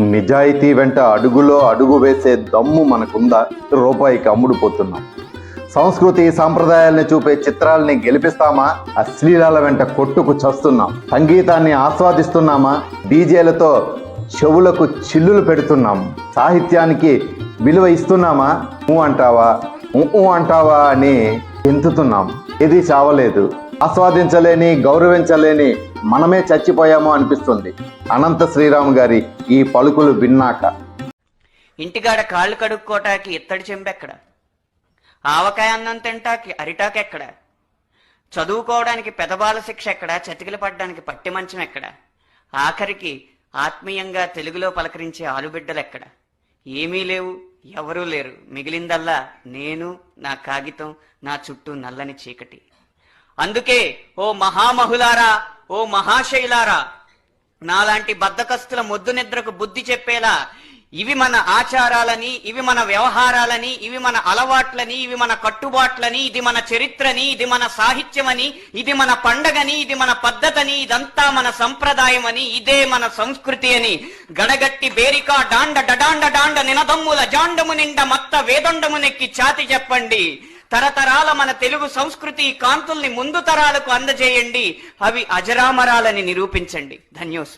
నిజాయితీ వెంట అడుగులో అడుగు వేసే దమ్ము మనకుందా? రూపాయికి అమ్ముడుపోతున్నాం సంస్కృతి సాంప్రదాయాల్ని చూపే చిత్రాల్ని గెలిపిస్తామా? అశ్లీలాల వెంట కొట్టుకు చస్తున్నాం. సంగీతాన్ని ఆస్వాదిస్తున్నామా? డీజేలతో చెవులకు చిల్లులు పెడుతున్నాం. సాహిత్యానికి విలువ ఇస్తున్నామా? ఊ అంటావా? ఊ ఊ అంటావా అని ఎంతుతున్నాం. ఇది చావలేదు. ఆస్వాదించలేని గౌరవించలేని మనమే చచ్చిపోయామో అనిపిస్తుంది. అనంత శ్రీరామ్ గారి ఈ పలుకులు విన్నాక. ఇంటికాడ కాళ్ళు కడుక్కోటాకి ఇత్తడి చెంబెక్కడ? ఆవకాయ అన్నం తింటాకి అరిటాకెక్కడ? చదువుకోవడానికి పెదబాల శిక్ష ఎక్కడ? చతికిలు పడ్డానికి పట్టి మంచం ఎక్కడ? ఆఖరికి ఆత్మీయంగా తెలుగులో పలకరించే ఆలుబిడ్డలు ఎక్కడ ఏమీ లేవు ఎవరూ లేరు. మిగిలిందల్లా నేను నా కాగితం నా చుట్టూ నల్లని చీకటి. అందుకే ఓ మహామహులారా ఓ మహాశైలారా నాలాంటి బద్దకస్తుల మొద్దు నిద్రకు బుద్ధి చెప్పేలా ఇవి మన ఆచారాలని ఇవి మన వ్యవహారాలని ఇవి మన అలవాట్లని ఇవి మన కట్టుబాట్లని ఇది మన చరిత్రని ఇది మన సాహిత్యమని ఇది మన పండగని ఇది మన పద్ధతని ఇదంతా మన సంప్రదాయమని ఇదే మన సంస్కృతి అని గడగట్టి బేరికా డాండ డడాండ డాండ నినదమ్ముల జాండము నిండ మత్త వేదొండమునెక్కి ఛాతి చెప్పండి. తరతరాల మన తెలుగు సంస్కృతి కాంతుల్ని ముందు తరాలకు అందజేయండి. అవి అజరామరాలని నిరూపించండి. ధన్యోస్